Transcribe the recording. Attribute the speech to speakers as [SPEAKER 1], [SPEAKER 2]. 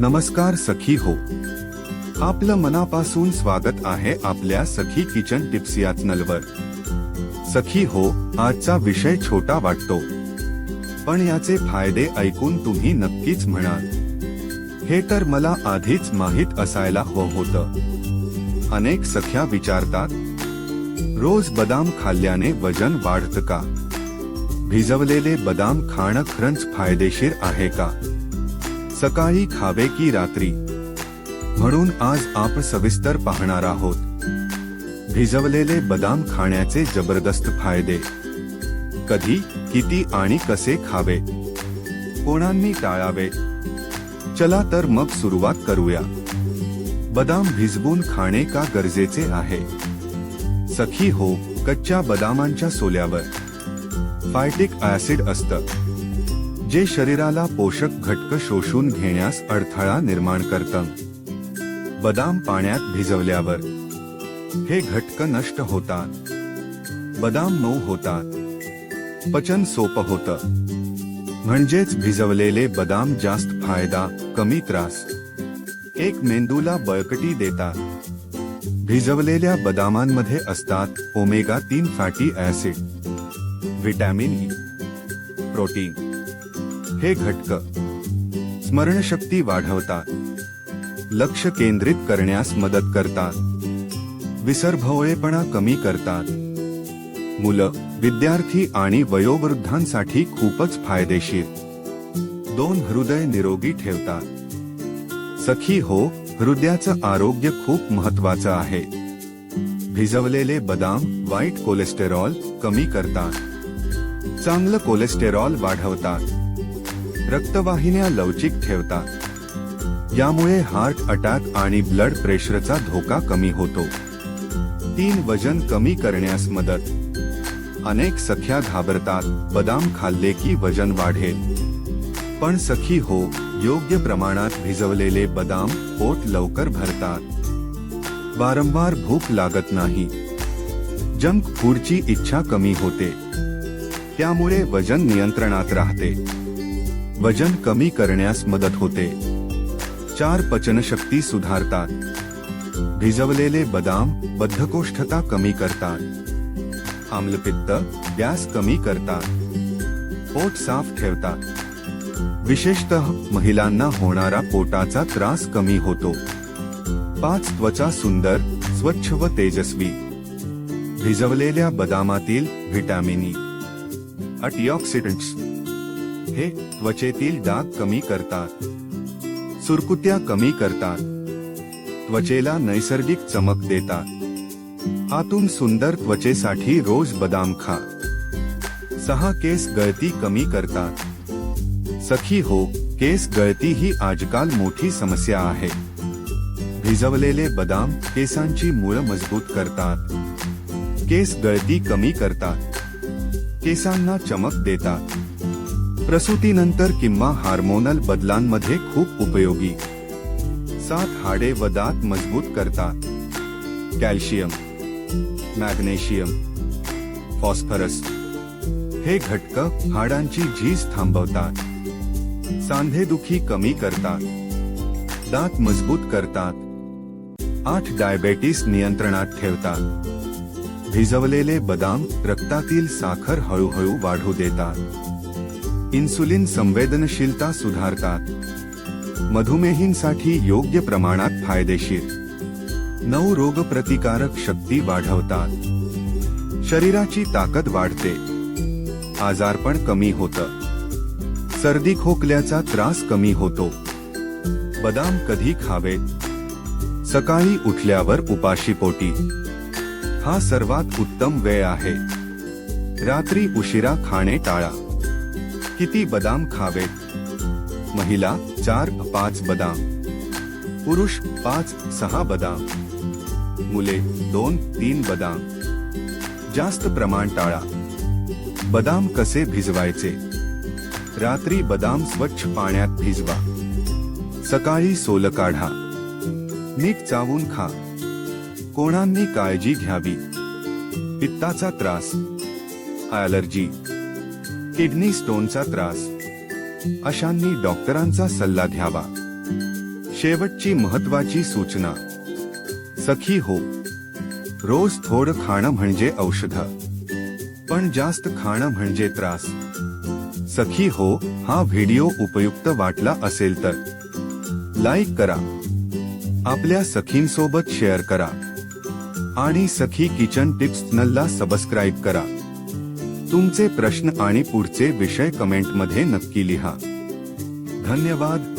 [SPEAKER 1] नमस्कार सखी हो. आपलं मनापासून स्वागत आहे आपल्या सखी किचन टिप्स या चॅनलवर सखी हो आजचा विषय छोटा वाटतो. पण याचे फायदे ऐकून तुम्ही नक्कीच म्हणाल. हे तर मला आधीच माहीत असायला हवं होतं. अनेक सख्या विचारतात रोज बदाम खाल्ल्याने वजन वाढतं का? भिजवलेले बदाम खाणं खरंच फायदेशीर आहे का? सकाळी खावे की रात्री? म्हणून आज आपण सविस्तर पाहणार आहोत. भिजवलेले बदाम खाण्याचे जबरदस्त फायदे. कधी किती आणि कसे खावे? कोणांनी टाळावे? चला तर मग सुरुवात करूया. बदाम भिजवून खाणे का गरजेचे आहे? सखी हो कच्च्या बदामांच्या सोल्यावर. फायटिक ऍसिड असतं. जे शरीराला पोषक घटक शोषून घेण्यास अडथळा निर्माण करतं. बदाम पाण्यात भिजवल्यावर. हे घटक नष्ट होतात. बदाम मऊ होतात. पचन सोपं होतं. म्हणजेच भिजवलेले बदाम जास्त फायदा कमी त्रास. एक मेंदूला बळकटी देतात. भिजवलेल्या बदामांमध्ये असतात ओमेगा तीन fatty acid vitamin E protein. हे घटक स्मरणशक्ती वाढवतात लक्ष केंद्रित करण्यास मदत करतात विसरभोळेपणा कमी करतात. मुलं विद्यार्थी आणि वयोवृद्धांसाठी खूपच फायदेशीर. दोन हृदय निरोगी ठेवतात. सखी हो हृदयाचं आरोग्य खूप महत्वाचं आहे. भिजवलेले बदाम वाईट कोलेस्टेरॉल कमी करतात. चांगलं कोलेस्टेरॉल वाढवतात. रक्तवाहिन्या लवचिक ठेवतात. यामुळे हार्ट अटॅक आणि ब्लड प्रेशरचा धोका कमी होतो. तीन वजन कमी करण्यास मदत. अनेक सख्या घाबरतात बदाम खाल्ले की वजन वाढेल. पण सखी हो योग्य प्रमाणात भिजवलेले बदाम पोट लवकर भरतात. वारंवार भूक लागत नाही. जंक फूडची इच्छा कमी होते. त्यामुळे वजन नियंत्रणात राहते. वजन कमी करण्यास मदत होते. चार पचनशक्ती सुधारतात. भिजवलेले बदाम बद्धकोष्ठता कमी करतात. आम्लपित्त गॅस कमी करतात. पोट साफ ठेवतात. विशेषतः महिलांना होणारा पोटाचा त्रास कमी होतो. पाच त्वचा सुंदर स्वच्छ व तेजस्वी. भिजवलेल्या बदामातील व्हिटॅमिनी अँटीऑक्सिडंट्स. हे त्वचेतील डाग कमी करतात. सुरकुत्या कमी करतात. त्वचेला नैसर्गिक चमक देतात. आतून सुंदर त्वचेसाठी रोज बदाम खा. सहा केस गळती कमी करतात. सखी हो केस गळती ही आजकाल मोठी समस्या आहे. भिजवलेले बदाम केसांची मुळं मजबूत करतात. केस गळती कमी करतात. केसांना चमक देतात. प्रसूतीनंतर किंवा हार्मोनल बदलांमध्ये खूप उपयोगी. सात हाडे व दात मजबूत करतात. कॅल्शियम मॅग्नेशियम फॉस्फरस हे घटक हाडांची झीज थांबवतात. सांधेदुखी कमी करतात. दात मजबूत करतात. आठ डायबेटीस नियंत्रणात ठेवतात. भिजवलेले बदाम रक्तातील साखर हळूहळू वाढू देतात. इन्सुलिन संवेदनशीलता सुधारतात. मधुमेहींसाठी योग्य प्रमाणात फायदेशीर. नऊ रोगप्रतिकारक शक्ती वाढवतात. शरीराची ताकद वाढते. आजारपण कमी होतं. सर्दी खोकल्याचा त्रास कमी होतो. बदाम कधी खावेत सकाळी उठल्यावर उपाशी पोटी. हा सर्वात उत्तम वेळ आहे. रात्री उशिरा खाणे टाळा. किती बदाम खावेत महिला चार पाच बदाम. पुरुष पाच सहा बदाम. मुले दोन तीन बदाम. जास्त प्रमाण टाळा. बदाम कसे भिजवायचे? रात्री बदाम स्वच्छ पाण्यात भिजवा. सकाळी सोल काढा. नीट चावून खा. कोणांनी काळजी घ्यावी? पित्ताचा त्रास. ॲलर्जी किडनी स्टोनचा त्रास. अशांनी डॉक्टरांचा सल्ला घ्यावा. शेवटची महत्वाची सूचना. सखी हो. रोज थोडं खाणं म्हणजे औषध. पण जास्त खाणं म्हणजे त्रास. सखी हो हा व्हिडिओ उपयुक्त वाटला असेल तर. लाईक करा. आपल्या सखींसोबत शेअर करा. आणि सखी किचन टिप्स नलला सबस्क्राईब करा. तुमचे प्रश्न आणि पुढचे विषय कमेंटमध्ये नक्की लिहा. धन्यवाद.